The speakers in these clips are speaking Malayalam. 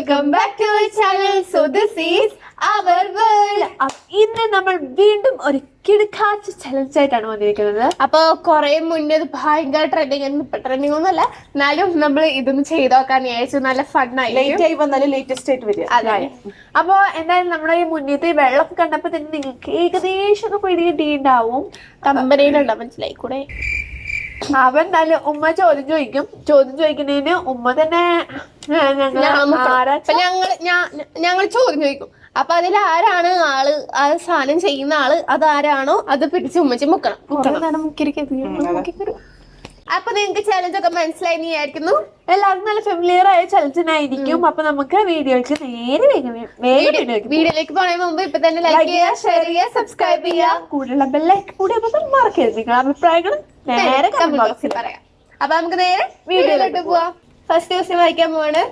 Welcome back to our channel so this is our world ഇന്ന് നമ്മൾ വീണ്ടും ഒരു കിടുക്കാച്ച ചലഞ്ച് ആയിട്ടാണ് വന്നിരിക്കുന്നത്. അപ്പൊ കുറേ മുന്നേ ഇത് ഭയങ്കര ട്രെൻഡിങ് ട്രെൻഡിങ് ഒന്നുമല്ല. എന്നാലും നമ്മൾ ഇതൊന്ന് ചെയ്ത് നോക്കാൻ വിചാരിച്ചു. നല്ല ഫണ്ണായി ലേറ്റ് ആയി വന്നാലും ലേറ്റസ്റ്റ് ആയിട്ട് വരും അതായത് അപ്പൊ എന്തായാലും നമ്മുടെ ഈ മുന്നേത്തെ ഈ വെള്ളം കണ്ടപ്പോൾ തന്നെ നിങ്ങൾക്ക് ഏകദേശം ഒക്കെ പിടി കിട്ടിയിട്ടുണ്ടാവും കമ്പനിയിലുണ്ടോ? മനസ്സിലായി കൂടെ അവൻ എന്തായാലും ഉമ്മ ചോദ്യം ചോദിക്കും. ചോദ്യം ചോദിക്കുന്നതിന് ഉമ്മ തന്നെ ഞങ്ങൾ ചോദ്യം ചോദിക്കും. അപ്പൊ അതിൽ ആരാണ് ആൾ? ആ സാധനം ചെയ്യുന്ന ആൾ അത് ആരാണോ അത് പിടിച്ച് ഉമ്മച്ചി മുക്കണം. അപ്പൊ നിങ്ങക്ക് ചലഞ്ച് ഒക്കെ മനസ്സിലായി എന്ന് വിചാരിക്കുന്നു എല്ലാവർക്കും നല്ല ഫെമിലിയർ ആയ ചലഞ്ചിനായിരിക്കും അപ്പൊ നമുക്ക് വീഡിയോയ്ക്ക് നേരെ വീഡിയോയിലേക്ക് പോണേ മുമ്പ് ഇപ്പൊ തന്നെ ലൈക്ക് ചെയ്യുക ഷെയർ ചെയ്യുക സബ്സ്ക്രൈബ് ചെയ്യുക. കൂടുതലുള്ള ബെല്ലൈക്ക് കൂടി മറക്കരുത്. നിങ്ങളുടെ അഭിപ്രായങ്ങൾ നേരെ കമന്റ് കമന്റ് ബോക്സിൽ പറയാം. അപ്പൊ നമുക്ക് നേരെ വീഡിയോയിലോട്ട് പോവാം. ഫസ്റ്റ് ക്വസ്റ്റ്യൻ വായിക്കാൻ പോവാണ്.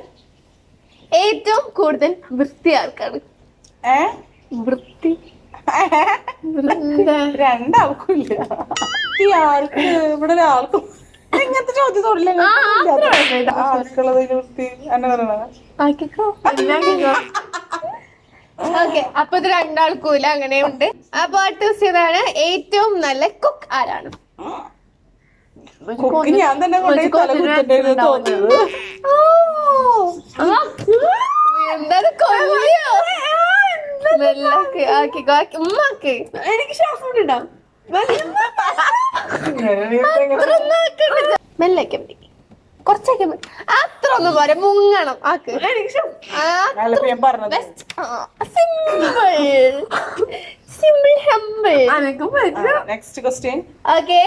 ഏറ്റവും കൂടുതൽ വൃത്തി ആർക്കാണ്? വൃത്തി. എന്താ? രണ്ടാൾക്കും ഇല്ല ഈ ആൾക്ക് ഇവിടെ ഒരാൾക്കും ഇങ്ങനത്തെ ചോദ്യം തൊഴിലെ ആർക്കുള്ളത് വൃത്തി? എന്നെ പറയണ ആക്കിക്കോ. എന്നാക്കിക്കോ ഓക്കെ അപ്പൊ ഇത് രണ്ടാൾക്കൂല അങ്ങനെയുണ്ട്. ആ പാട്ട് ഇതാണ് ഏറ്റവും നല്ല കുക്ക് ആരാണ്? ഞാൻ തന്നെ കൊല്ലിയോ ആക്കി ആക്കി ഉമ്മാക്ക്. എനിക്ക് ശ്വാസം മെല്ലൊക്കെ കുറച്ചൊക്കെ അത്ര ഒന്നും പോരെ മുങ്ങണം. ആക്ക്. സിമ്പിൾ സിമ്പിൾ ഹമ്പിൾ ഓക്കെ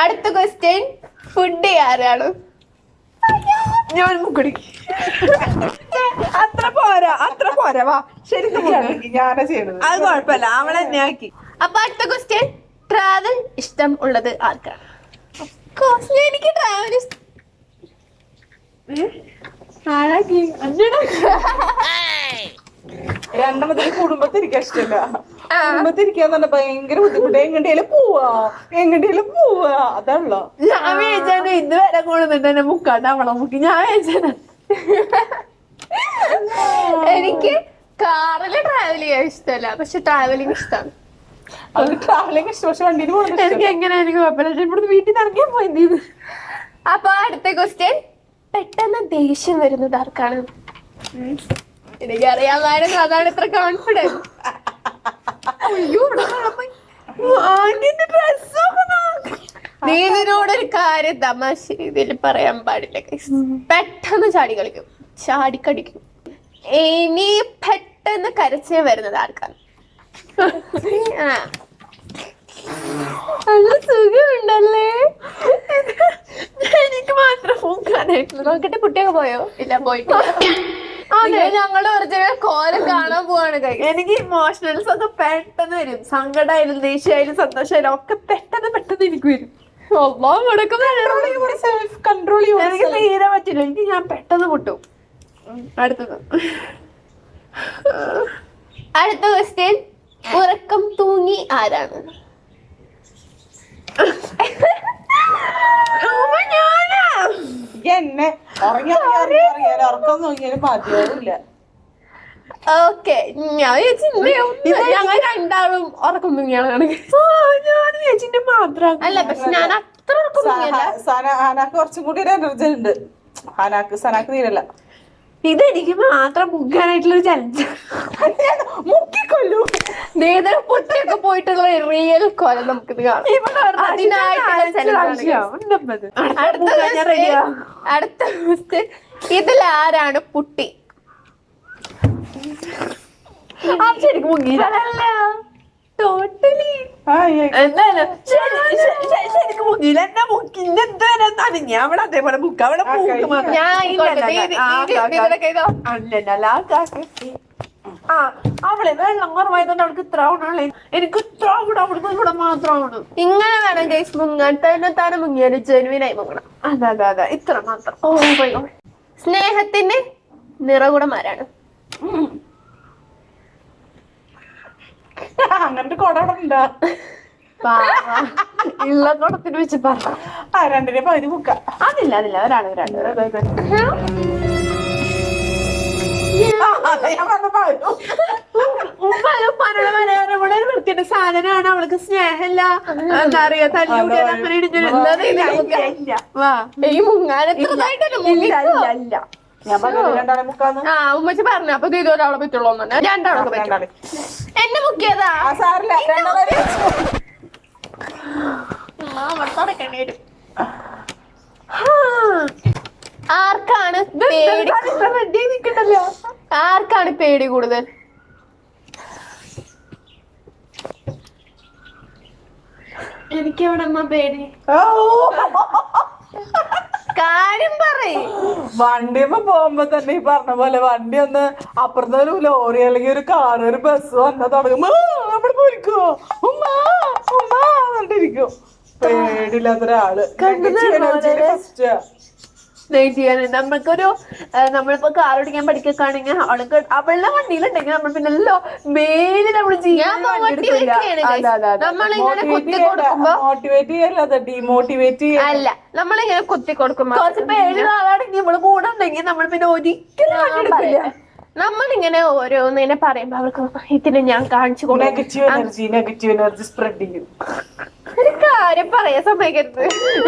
അടുത്ത ക്വസ്റ്റ്യൻ ഫുഡ് ആരാണ്? ഞാൻ മുക്കടി. അത്ര പോരാ അത്ര പോരാ. വാ ശരിക്കും. ഞാനാ ചെയ്യണത്. അത് കുഴപ്പമില്ല. അവളെ എന്നെ ആക്കി. അപ്പൊ അടുത്ത ക്വസ്റ്റ്യൻ ട്രാവൽ ഇഷ്ടം ഉള്ളത് ആർക്കാണ്? എനിക്ക് ട്രാവൽ ഇഷ്ടം. രണ്ടാമത്തെ കുടുംബത്തിരിക്കാൻ ഇഷ്ടമല്ല ഭയങ്കര ബുദ്ധിമുട്ട്. എങ്ങടേലും പോവാ എങ്ങടേലും പോവാ. അതാണല്ലോ. ഞാൻ ഇതുവരെ കൊണ്ടുവന്നിട്ട് എന്നെ മുക്കാട്ട് അവളെ മുക്കി ഞാൻ എനിക്ക് കാറിൽ ട്രാവൽ ചെയ്യാൻ ഇഷ്ടമല്ല പക്ഷെ ട്രാവലിംഗ് ഇഷ്ടമാണ്. ട്രാവലിംഗ് ഇഷ്ടം പക്ഷെ വണ്ടിയിൽ പോകുന്നത് എനിക്ക് എങ്ങനെ എനിക്ക് കുഴപ്പമില്ല ഇവിടുന്ന് വീട്ടിൽ നിന്ന് ഇറങ്ങിയാൽ പോയി അപ്പൊ അടുത്ത ക്വസ്റ്റ്യൻ പെട്ടെന്ന് ദേഷ്യം വരുന്നത് ആർക്കാണ്? എനിക്കറിയാമായിരുന്നു അതാണ് ഇത്ര കോൺഫിഡൻസ് അയ്യോ ഡ്രസ്സൊക്കെ ഒരു കാര്യം തമാശ രീതിയിൽ പറയാൻ പാടില്ല. പെട്ടെന്ന് ചാടി കളിക്കും. ചാടി കടിക്കും. ഇനി പെട്ടെന്ന് കരച്ചേ വരുന്നത് ആർക്കാണ്. നല്ല സുഖമുണ്ടല്ലേ? എനിക്ക് മാത്രം മുക്കാനായിട്ടുള്ളൂ നോക്കിട്ട് കുട്ടിയൊക്കെ പോയോ? ഇല്ല പോയിട്ടില്ല. അതെ. ഞങ്ങൾ ഒറിജിനൽ കോലം കാണാൻ പോവാണ് എനിക്ക് ഇമോഷണൽസ് ഒക്കെ പെട്ടെന്ന് വരും. സങ്കടമായാലും ദേഷ്യമായാലും സന്തോഷമായാലും ഒക്കെ പെട്ടെന്ന് പെട്ടെന്ന് എനിക്ക് വരും. സെൽഫ് കൺട്രോൾ എനിക്ക് തീരെ പറ്റില്ല. എനിക്ക് ഞാൻ പെട്ടെന്ന് പൊട്ടും. അടുത്തത്. അടുത്ത ക്വസ്റ്റ്യൻ ഉറക്കം തൂങ്ങി ആരാണ്? എന്നെ. ഉറക്കം നോക്കിയാലും ഓക്കെ ഞാൻ ഞങ്ങൾ രണ്ടാളും ഉറക്കം തൂങ്ങിയാണ് ഞാൻ ചേച്ചിന്റെ മാത്രം അല്ല പക്ഷെ ഞാൻ അത്ര ഉറക്കം തൂങ്ങിയല്ല കുറച്ചും കൂടി ഒരു എനർജി ഉണ്ട്. ഹനാക്ക് സനാക്ക് തീരല്ല ഇതെനിക്ക് മാത്രം മുക്കാനായിട്ടുള്ള ഒരു ചലഞ്ച് നേതര പൊട്ടിയൊക്കെ പോയിട്ടുള്ള റിയൽ കൊല നമുക്കിത് കാണാം. അടുത്ത. ഇതിൽ ആരാണ് പുട്ടി ശരിക്കും മുങ്ങിയില്ല ടോട്ടലി എന്തായാലും ശരിക്കും നനഞ്ഞ അവിടെ അതേപോലെ മുക്ക. മാത്രം. ആ, അവളെ വെള്ളം കുറവായതുകൊണ്ട് അവൾക്ക് ഇത്ര ആവണേ എനിക്ക് ഇത്ര ആവണം അവൾക്ക് ഇവിടെ മാത്രം ആവണം ഇങ്ങനെ വേണം ഗൈസ് മുങ്ങാൻ. തന്നെ താനെ മുങ്ങിയാലും ജനുവിനായി മുങ്ങണം. അതെ അതെ അതെ. ഇത്ര മാത്രം. ഓ God. സ്നേഹത്തിന്റെ നിറകുടമാരാണ് അങ്ങനത്തെ കൊട ഉണ്ടാ കുടത്തിന് വെച്ച് പറ. ആ രണ്ടിനെ പകുതി മുക്ക. അതില്ല അതില്ല. ഒരാൾ ഒരാൾ. അതെ ഞാൻ പറഞ്ഞ പറയാറ് ഇവിടെ ഒരു വൃത്തിയുടെ സാധനമാണ് അവൾക്ക് സ്നേഹമില്ല. എന്താ പറയാ തല്ലുകൂടിയാൽ അമ്മ ഇടിഞ്ഞു വാ. ഈ മുങ്ങാനെത്രതായിട്ടല്ലേ മുങ്ങി ഇല്ല ഇല്ല ഇല്ല ഞാൻ പറഞ്ഞു ആ ഉമ്മച്ചി പറഞ്ഞു. അപ്പൊ ഇത് ഒരാളെ പറ്റുള്ളൂ രണ്ടാളെ. എന്നെ മുക്കിയതാ? ആ സാറില്ല തുടക്കേണ്ടി വരും. ആർക്കാണ് പേടി? ആർക്കാണ് പേടി കൂടുതൽ? എനിക്ക് അവിടെ അമ്മ പേടി കാര്യം പറയ്. വണ്ടിയമ്മ പോകുമ്പോ തന്നെ ഈ പറഞ്ഞ പോലെ വണ്ടി ഒന്ന് അപ്പുറത്തെ ഒരു ലോറി അല്ലെങ്കിൽ ഒരു കാർ ഒരു ബസ് വന്നാ തുടങ്ങും. പേടിയില്ലാത്തൊരാൾ അവിടെ പോയിരിക്കോ? ഉമ്മ ഉമ്മ എന്നിട്ടിരിക്കും പേടിയില്ലാത്ത ഒരാൾ ഫസ്റ്റ് വെയിറ്റ് ചെയ്യാനുണ്ട് നമ്മൾക്കൊരു നമ്മളിപ്പോ കാർ ഓടിക്കാൻ പഠിക്കുകയാണെങ്കിൽ അവൾക്ക് അവളുടെ വണ്ടിയിലുണ്ടെങ്കിൽ നമ്മൾ പിന്നെ എല്ലോ മേലിൽ നമ്മൾ ചെയ്യാൻ മോട്ടിവേറ്റ് ചെയ്യല്ല. ഡിമോട്ടിവേറ്റ് അല്ല നമ്മളിങ്ങനെ കുത്തി കൊടുക്കുമ്പോ കുറച്ച് പേര് ആളാണെങ്കിൽ നമ്മൾ കൂടെ ഉണ്ടെങ്കിൽ നമ്മൾ പിന്നെ ഒരിക്കലും വണ്ടി എടുക്കില്ല. നമ്മളിങ്ങനെ ഓരോന്നിനെ പറയുമ്പോ അവർക്ക് ഇതിനെ ഞാൻ കാണിച്ചു കൊടുക്കും. Negative energy negative energy spread ചെയ്യും. കാര്യം പറയാ സമ്മതിക്കരുത്.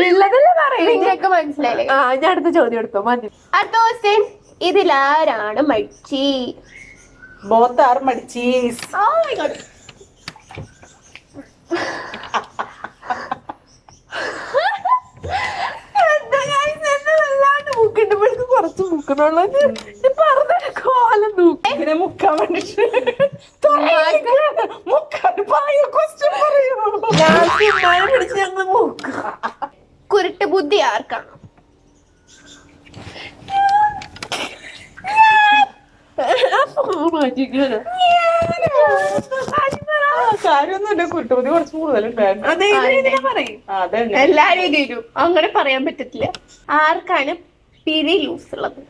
ഉള്ളതല്ലേ പറയും നിങ്ങൾക്ക് മനസ്സിലായില്ലേ? ആ ഞാൻ അടുത്ത ചോദ്യം എടുത്തോ? മതി. അടുത്ത ക്വസ്റ്റ്യൻ ഇതിലാരാണ് മടിച്ചി ബോത്ത് ആർ മടിച്ചീസ് ഓ മൈ ഗോഡ് ഇവൾക്ക് കുറച്ച് മുക്കണുള്ളൂ പറഞ്ഞ കോലം നോക്കി ഇതിനെ മുക്കാൻ വേണ്ടിട്ട്. കുരുട്ട് ബുദ്ധി ആർക്കാണ് മാറ്റിക്കാണ് കാര്യൊന്നുമില്ല കുട്ടുമതി കുറച്ച് കൂടുതലുണ്ട് അതെ ഇതിനെ പറയും? അതെ എല്ലാരും തീരും അങ്ങനെ പറയാൻ പറ്റത്തില്ല. ആർക്കാണ് പിരി ലൂസ് ഉള്ളത്?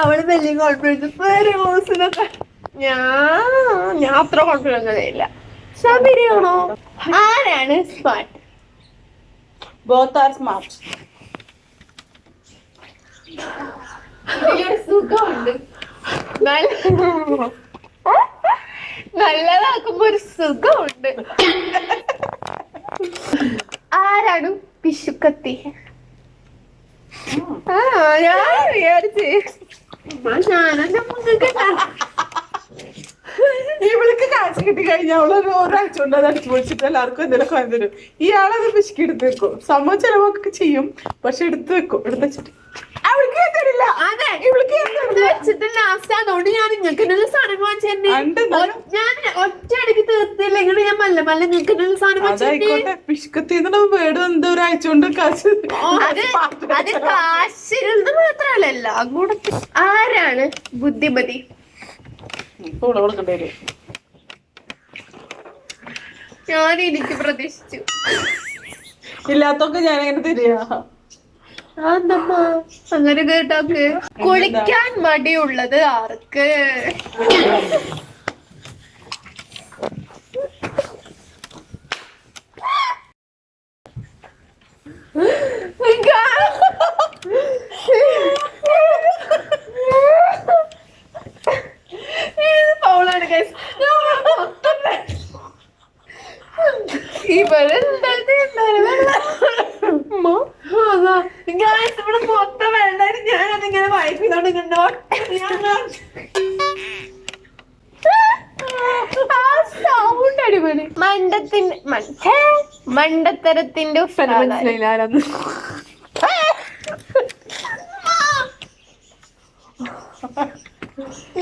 അവൾ വലിയ കോൺഫിഡൻസ് വേറെ ക്ലോസിനൊക്കെ ഞാൻ ഞാൻ അത്ര കോൺഫിഡൻസ് ഇല്ല. ശബരിയാണോ ആരാണ് സ്മാർട്ട് ബോത്ത് ആർ സ്മാർട്ട് സുഖമുണ്ട്. നല്ലതാക്കുമ്പോ ഒരു സുഖമുണ്ട്. ആരാണ്? പിശുക്കത്തി. ആ ഞാൻ വിചാരിച്ച് ഞാനെന്റെ മുഖൊക്കെ ഇവൾക്ക് കാശ് കിട്ടി കഴിഞ്ഞാൽ അവൾ ഒരു ഒരാഴ്ച കൊണ്ട് അത് അടിച്ചു പൊളിച്ചിട്ട് എല്ലാവർക്കും എന്തെങ്കിലും വാങ്ങി തരും. ഇയാളത് പിശുക്കി എടുത്ത് വെക്കും. സംഭവം ചെലവൊക്കെ ചെയ്യും പക്ഷെ എടുത്ത് വെക്കും. എടുത്ത് വെച്ചിട്ട്. അവൾക്ക് തരില്ല. അതെ. ഇവൾക്ക് വെച്ചിട്ട് ലാസ്റ്റ് അതുകൊണ്ട് ഞാൻ നിങ്ങൾക്ക് എന്തെങ്കിലും സാധനം വാങ്ങിച്ചു. ഞാൻ ഒറ്റയടിക്ക് തീർത്തില്ലെങ്കിൽ ഞാൻ മല്ല മല്ല നിങ്ങൾക്ക് എന്തെങ്കിലും സാധനം അതായിക്കോട്ടെ. പിശുക്കത്തി വേർഡ് എന്ത് ഒരാഴ്ച കൊണ്ട് കാശ് അത് നിന്ന് മാത്രമല്ല അങ്ങോട്ട് ആരാണ് ബുദ്ധിമതി? കൂടെ കൊടുക്കേണ്ടി വരും ഞാൻ എനിക്ക് പ്രതീക്ഷിച്ചു. ഇല്ലാത്തൊക്കെ ഞാൻ എങ്ങനെ തരിക? അന്തമ്മ അങ്ങനെ കേട്ടോക്ക്. കുളിക്കാൻ മടിയുള്ളത് ആർക്ക്? പൗളാണ് guys. ഇവരെന്തായാലും അതാ. Guys, ഇവിടെ മൊത്തം വെള്ളായിരുന്നു ഞാനതിങ്ങനെ വായിക്കുന്നോണ്ട് കണ്ടോ സൗണ്ട് അടിപൊളി മണ്ടത്തിന്റെ മണ്ടത്തരത്തിന്റെ. മനസ്സിലായില്ല ആരാന്ന്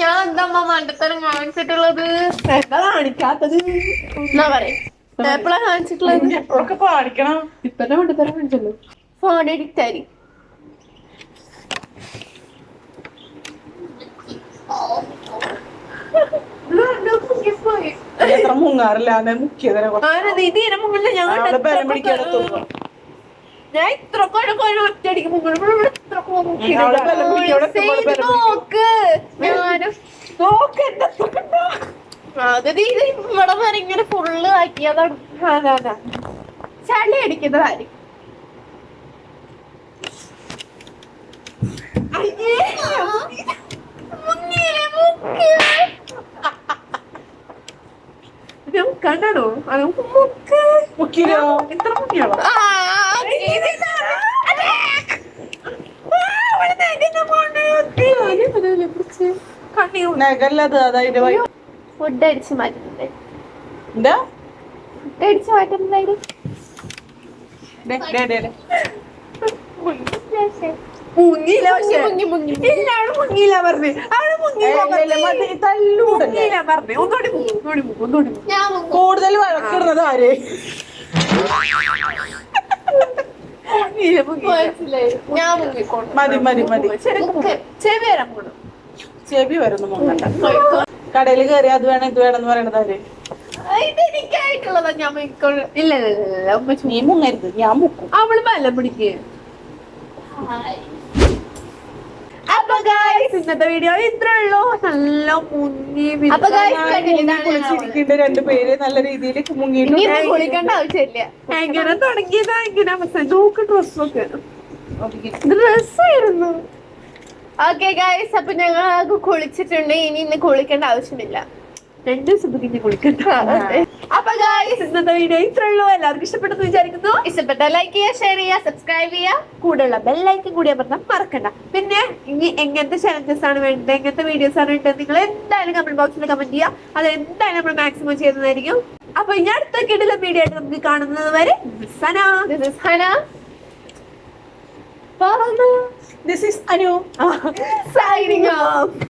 ഞാൻ എന്താ മണ്ടത്തരം കാണിച്ചിട്ടുള്ളത്? എന്താ കാണിക്കാത്തത്? എന്നാ പറയാ. എപ്പോഴാ കാണിച്ചിട്ടുള്ളത്? എപ്പോഴൊക്കെ കാണിക്കണം ഇപ്പൊ കൊണ്ടുതരാൻ കാണിച്ചല്ലോ. ഫോൺ എഡിക്റ്റ് ആയി. എത്ര മുങ്ങാറില്ല അതെ മുക്കിയതിനെ ആനത് ഇത്? ഇതിനെ മുകളിൽ ഞാൻ ഇത്ര ഒറ്റയടിക്ക് നോക്ക് ഞാനും ഇങ്ങനെ ഫുള്ള് ആക്കിയതാണ് ചളി അടിക്കുന്നതായിരിക്കും കണ്ടോ എത്ര മുക്കിയാണോ ഫുഡ് അടിച്ച് എന്താ? അടിച്ച്. മുങ്ങിയില്ല പക്ഷെ. ഇല്ല മുങ്ങിയില്ല പറഞ്ഞു. മുങ്ങിയില്ല പറഞ്ഞു. ഒന്നുകൂടി ഒന്നുകൂടി കൂടുതൽ വഴക്കിടുന്നത് ആര്? മുങ്ങിയില്ല മുങ്ങിയില്ല മനസ്സിലായി. ഞാൻ മുങ്ങിക്കോളും. മതി മതി മതി. ശരി മുക്ക്. ചെവി വരാൻ പോണു ചെവി വരുന്നു മോങ്ങണ്ട. കടയിൽ കയറി അത് വേണം ഇത് വേണം എന്ന് പറയണത് ആര്? ഇതെനിക്കായിട്ടുള്ളതാ ഇത് എനിക്കായിട്ടുള്ളതാ ഞാൻ ഇല്ല ഇല്ല നീ മുങ്ങരുത് ഞാൻ മുക്കും. അവൾ ബലം പിടിക്കുക അപ്പൊ ഇന്നത്തെ വീഡിയോ ഇത്രേ ഉള്ളൂ. നല്ല മുങ്ങി അപ്പൊ guys, കണ്ടില്ലേ? ഇതാണ്. കുളിച്ചിരിക്കേണ്ട രണ്ടുപേര് നല്ല രീതിയിൽ ഇനി ഇപ്പൊ കുളിക്കേണ്ട ആവശ്യമില്ല. എങ്ങനെ തുടങ്ങിയതാ? എങ്ങനെ അവസാനം? നോക്ക് ഡ്രസ്സൊക്കെ ഡ്രസ്സായിരുന്നു ഓക്കെ. ഗൈസ് അപ്പൊ ഞങ്ങൾ കുളിച്ചിട്ടുണ്ട്. ഇനി ഇന്ന് കുളിക്കേണ്ട ആവശ്യമില്ല. രണ്ടു ദിവസം പിന്നെ കുളിക്കണ്ട. അപ്പൊ ഗായ്സ് ഇന്നത്തെ വീഡിയോ ഇത്രേ ഉള്ളൂ. എല്ലാവർക്കും ഇഷ്ടപ്പെട്ടെന്ന് വിചാരിക്കുന്നു. ഇഷ്ടപ്പെട്ട ലൈക്ക് ചെയ്യുക ഷെയർ ചെയ്യുക സബ്സ്ക്രൈബ് ചെയ്യുക. കൂടെയുള്ള ബെല്ലൈക്കൻ കൂടി പറഞ്ഞാൽ മറക്കണ്ട. പിന്നെ ഇനി എങ്ങനത്തെ ചലഞ്ചസ് ആണ് വേണ്ടത് എങ്ങനത്തെ വീഡിയോസ് ആണ് വേണ്ടത് നിങ്ങൾ എന്തായാലും കമന്റ് ബോക്സിൽ കമന്റ് ചെയ്യുക. അത് എന്തായാലും നമ്മൾ മാക്സിമം ചെയ്യുന്നതായിരിക്കും അപ്പൊ ഇനി അടുത്ത കിടില വീഡിയോ ആയിട്ട് നമുക്ക് കാണുന്നത് വരെ Sana this is Hana off this is Anu signing off